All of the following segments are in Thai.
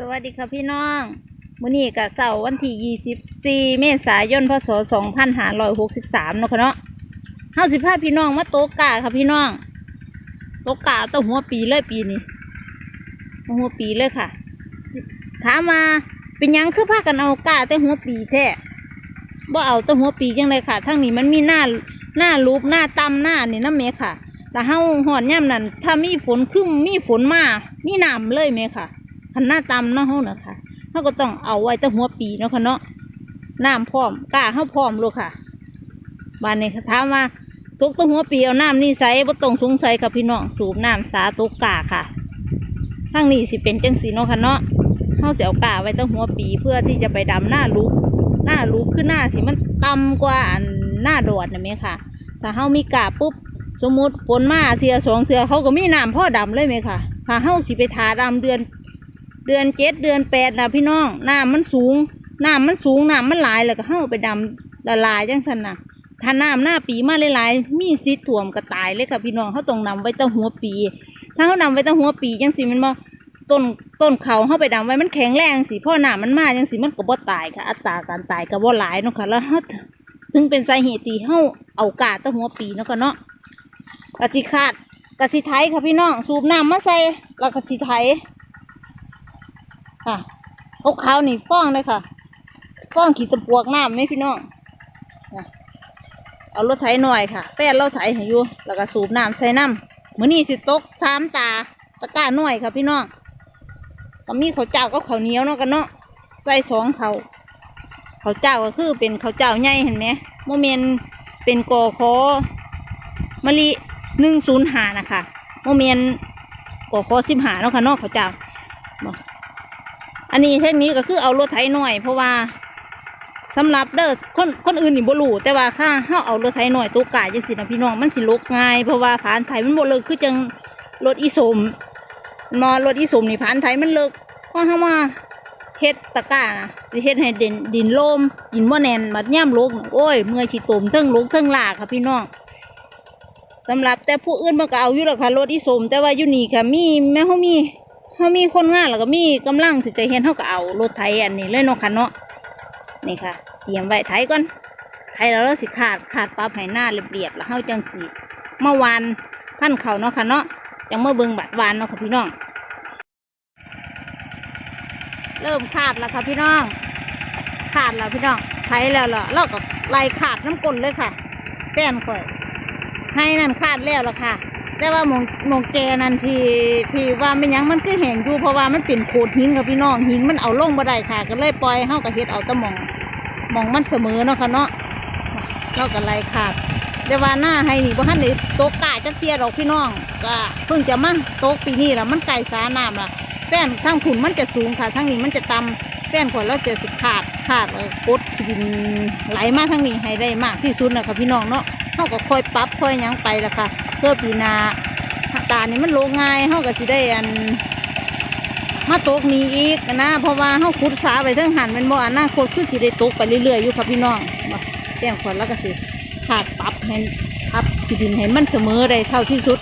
สวัสดีค่ะพี่น้องมื้อนี้กับเสาร์วันที่24เมษายนพศ2563เนาะค่ะเนาะเฮาสิพาพี่น้องมาโต๊ะกาค่ะพี่น้องโต๊ะกาตั้งหัวปีเลยปีนี้ตั้งหัวปีเลยค่ะ ถามมาเป็นยังคือพากันเอากาแต่หัวปีแท้บ่เอาแต่หัวปีจังเลยค่ะทั้งนี้มันมีหน้าหน้ารูปหน้าตำหน้านี่น้ำเมค่ะแต่เฮาหอนย่ำนั่นถ้ามีฝนขึ้นมีฝนมามีน้ำเลยเมค่ะ คันหน้าตำเนาะเฮาน่ะค่ะเฮาก็ต้องเอาไว้แต่หัวปีเนาะค่ะเนาะน้ำพร้อมกล้าเฮาพร้อมลูกค่ะบ้านนี้ถามว่าตกแตัวหัวปีเอาน้ำนี่ใส่บ่ต้องสงสัยค่ะพี่น้องสูบน้ำสาตกกาค่ะทางนี้สิเป็นจังสีเนาะค่ะเนาะเฮาสิเอากาไว้แต่หัวปีเพื่อที่จะไปดำหน้าลูกหน้าลูกคือหน้าที่มันต่ำกว่าอันหน้าโดดนะแม่ค่ะถ้าเฮามีกาปุ๊บสมมติฝนมาเทือสองเทือเขาก็มีน้ำพ่อดำเลยไหมค่ะถ้าเฮาสิไปทาดำเดือน เดือนเจ็ดเดือนแปดนะพี่น้องน้ำมันสูงน้ำมันสูงน้ำมันหลายแล้วก็เฮาไปดำละลายจังสันนะถ้าน้ำหน้าปีมาหลายๆ มีสิทธิ์ถ่วมก็ตายเลยค่ะพี่น้องเขาต้องนำไว้ตั้งหัวปี ถ้าเขานำไว้ตั้งหัวปีจังสิมันบ่ต้นต้นเขาเข้าไปดำไว้มันแข็งแรงสิพ่อหน้ำมันมาจังสิมันก็บ่ตายค่ะ อัตราการตายก็บ่หลายเนาะค่ะแล้วเฮาถึงเป็นสาเหตุที่เฮาเอากาตั้งหัวปีเนาะค่ะเนาะกะสิขาดกะสิไถค่ะพี่น้องสูบน้ำมาใส่แล้วกะสิไถ ค่ะเขาขาวนี่ฟ้องเลยค่ะ ฟ้องขีดตะปวกน้ำไหมพี่น้องเอารถไถหน่อยค่ะ แป้นเราไถให้อยู่แล้วก็สูบน้ำใส่น้ำมื้อนี้สิตกสามตาตะกร้าหน่อยค่ะพี่น้องก็มีข้าวเจ้าก็ข้าวเหนียวเนาะกันเนาะใส่สองเขาข้าวเจ้าก็คือเป็นข้าวเจ้าใหญ่เห็นไหมโมเมนเป็นกอคอมะลิหนึ่งศูนย์หานะคะโมเมนกอคอสิบหาเนาะค่ะเนาะข้าวเจ้า อันนี้เทคนิคก็คือเอารถไถหน่อย เพราะว่าสำหรับเด้อคนคนอื่นนี่บ่รู้แต่ว่าถ้าเฮาเอารถไถหน่อยตัวกายจังซี่นะพี่น้องมันสิลกง่ายเพราะว่าผานไถมันบ่เลิกคือจังรถอีสมมอรถอีสมนี่ผานไถมันเลิกเพราะเฮามาเฮ็ดตะกร้านะสิเฮ็ดให้ดินดินโลมดินบ่แน่นบัดย่ำลกโอ้ยเมื่อยสิตมเทั้งลกเทั้งลากค่ะพี่น้องสำหรับแต่ผู้อื่นมันก็เอาอยู่แล้วค่ะรถอีสมแต่ว่าอยู่นี่ค่ะมีแม่เฮามี เขามีคนงานแล้วก็มีกำลังที่จะเห็นเขาก็เอารถไถอันนี้เลยเนาะค่ะเนาะนี่ค่ะเตรียมไว้ไถก่อนไถแล้วเราสิขาดขาดปลาไผ่หน้าเรียบๆแล้วเฮาจังสีเมื่อวานพันเขาเนาะค่ะเนาะจังเมื่อเบิงบัดวานเนาะค่ะพี่น้อง เริ่มขาดแล้วค่ะพี่น้อง ขาดแล้วพี่น้องไถแล้วล่ะเราก็ไล่ขาดน้ำกลนเลยค่ะแป้นข่อยให้นั่นขาดแล้วล่ะค่ะ แต่ว่าหมองหมองแกนั่นที่ที่ว่าไม่ยังมันคือแห้งอยู่เพราะว่ามันเป็นโขดหินกับพี่น้องหินมันเอาลงบ่ได้ค่ะ ก็เลยปล่อยเฮากับเฮ็ดเอาตะมองหมองมันเสมอเนาะค่ะเนาะเราก็ไล่ขาดแต่ว่าหน้าให้นี่บ่ทันได้ตกกาจักเทียดอกพี่น้องก็เพิ่งจะมาตกปีนี้ล่ะมันไกลสาน้ำล่ะแป้นทางขุนมันจะสูงค่ะทางนี้มันจะต่ำแป้นขวดเราจะสิขาดขาดเลยกดขีดินไหลมากทางนี้ให้ได้มากที่สุดนะคะพี่น้องเนาะเฮาก็ค่อยปรับค่อยยังไปละค่ะ เพื่อปีนาตานี่มันโลงง่ายเฮาก็สิได้อัน มาตกนี้อีกนะ เพราะว่าเฮาขุดสาไปเทิงหันแมันบ่อนาคตคือสิได้ตกไปเรื่อยๆอยู่ค่ะพี่น้องบ่แต้มขวัญแล้วก็สิขาดปรับให้พับทีดินให้มันเสมอได้เท่าที่สุด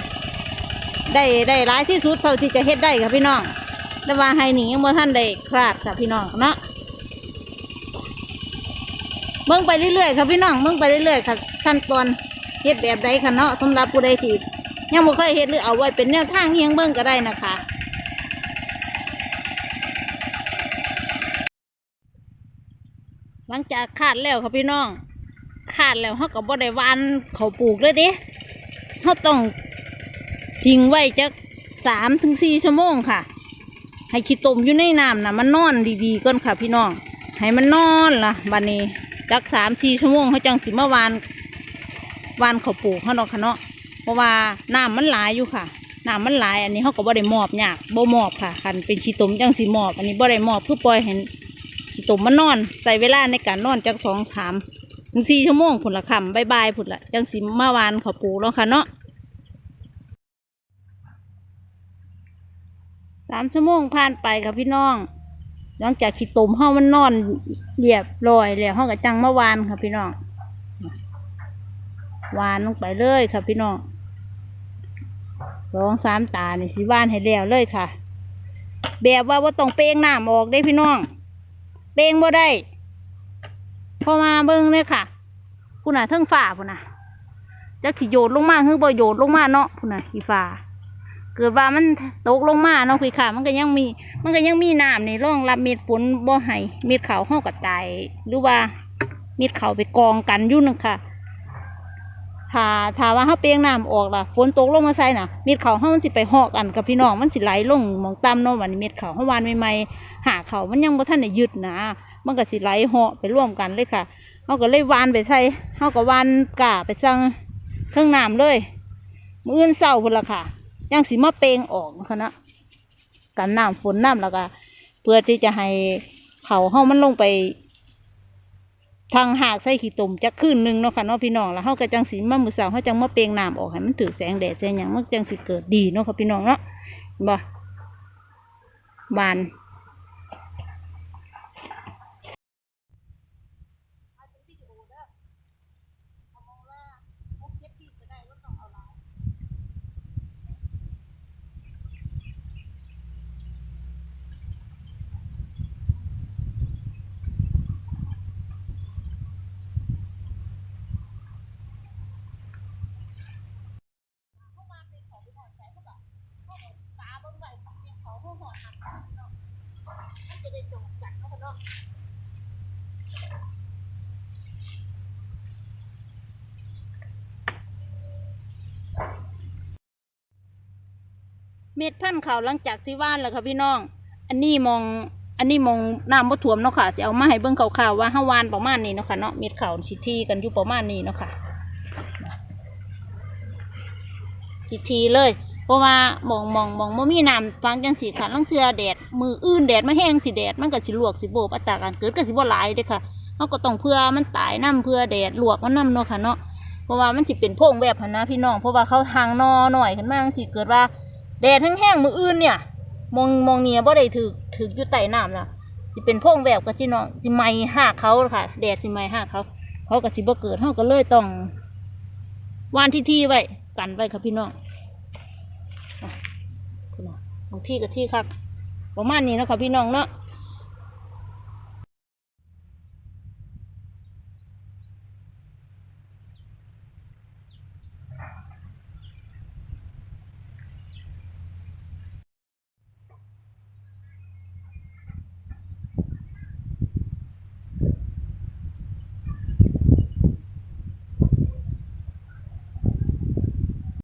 ได้ได้ร้ายที่สุดเท่าที่จะเฮ็ดได้ค่ะพี่น้องแต่ว่าให้หนียังบ่ท่านได้คลาดค่ะพี่น้องเนาะเบิ่งไปเรื่อยๆค่ะพี่น้องเบิ่งไปเรื่อยๆค่ะขั้นตอน เฮ็ดแบบใดคะเนาะสำหรับผู้ใดที่ยังบ่เคยเฮ็ดหรือเอาไว้เป็นแนวทางเฮียงเบิ่งก็ได้นะคะหลังจากขาดแล้วค่ะพี่น้องขาดแล้วเขาก็บ่ได้วานเขาปลูกเลยเด้เขาต้องทิ้งไว้จักสามถึงสี่ชั่วโมงค่ะ ให้ขี้ตมอยู่ในน้ำนะมันนอนดีๆก่อนค่ะพี่น้อง ให้มันนอนล่ะบัดนี้จักสามสี่ชั่วโมงเขาจังสิมาวาน วานเขาปลูกเขาเนาะค่ะเนาะเพราะว่าน้ำมันหลายอยู่ค่ะน้ำมันหลาย อันนี้เขาก็บ่ได้มอบยากบ่มอบค่ะคันเป็นขี้ตมจังสิมอบ อันนี้บ่ได้มอบคือปล่อยให้สิตุ่มมันนอน ใส่เวลาในการนอนจากสองสามถึงสี่ชั่วโมงผุนละคำบายบายผุนละจังสิมาวานเขาปลูกแล้วค่ะเนาะสามชั่วโมงผ่านไปค่ะพี่น้องหลังจากขี้ตุ่มเฮามันนอนเรียบร้อยแล้วเฮาก็จังเมาวานค่ะพี่น้อง วานลงไปเลยค่ะพี่น้องสองสามตานี่สิวานให้แล้วเลยค่ะ แบบว่าว่าต้องเป้งน้ำออกได้พี่น้อง เป้งบ่ได้พอมาเบิ่งเลยค่ะพุ่นน่ะเทิงฝ่าพุ่นน่ะจักสิโยดลงมาคือบ่โยดลงมาเนาะพุ่นน่ะขี้ฟ้าเกิดว่ามันตกลงมาเนาะพี่ค่ะ มันก็ยังมี มันก็ยังมีน้ำในร่องรับเม็ดฝนบ่ให้เม็ดเขาห้ากระจายหรือว่าเม็ดเขาไปกองกันยู่นค่ะ ถ้าถ้าว่าเขาเปียงน้ำออกล่ะฝนตกลงมาใส่น่ะเม็ดเขาวเขามันสิไปหอกกันกับพี่น้องมันสิไหลลงหมองต่ำเนาะวันนี้เม็ดเขาวเขาวานใหม่ๆหาเขาวมันยังบ่ทันได้ยึดนะมันก็สิไหลเหาะไปร่วมกันเลยค่ะเขาก็เลยวานไปใส่เขาก็วานกาไปสั่งเครื่องน้ำเลยมื้ออื่นเศร้าพุ่นละค่ะยังสิมาเปลงออกนะคะนะกันน้ำฝนน้ำแล้วก็เพื่อที่จะให้เขาเฮามันลงไป ทางหากใส่ขี้ตุ่มจะขึ้นหนึ่งเนาะค่ะเนาะพี่น้องแล้วเฮาก็จังสีมะมือสาวเฮาจังมะเปลงน้ำออกให้มันถือแสงแดดแสงหยังมันจังสิเกิดดีเนาะค่ะพี่น้องเนาะบ่บาน เม็ดพันธุ์เขาวหลังจากที่ว่านแล้วค่ะพี่น้อง อันนี้มอง อันนี้มองน้ำบ่ท่วมเนาะค่ะ จะเอามาให้เบิ่งข่าวๆว่าเฮาวานประมาณนี้เนาะค่ะเนาะ เม็ดเขาวสิทีกันอยู่ประมาณนี้เนาะค่ะสิทีเลย เพราะว่ามองมองมองบ่มีน้ำฟังจังสีค่ะลังเทือแดดมืออื่นแดดมาแห้งสิแดดมันก็สิลวกสิโบกอัตราการเกิดก็สิบ่หลายเด้ค่ะเฮาก็ต้องเพื่อมันตายน้ำเพื่อแดดลวกมันน้ำเนาะค่ะเนาะเพราะว่ามันสิเป็นพงแบบหันนะพี่น้องเพราะว่าเขาทางนอหน่อยขึ้นมาจังสิเกิดว่า แดดแห้งๆมืออื่นเนี่ยมองมองเนี่ยบ่ได้ถือถืออยู่ใต้น้ำล่ะสิเป็นพงแบบกับสิน้องสิไหม้หากเขาค่ะ แดดสิไหม้หากเขา เขาก็สิบ่เกิดเฮาก็เลยต้องวานที่ที่ไว้กันไว้ค่ะพี่น้อง คุณน่ะบางที่กับที่ครับประมาณนี้เนาะค่ะพี่น้องเนาะ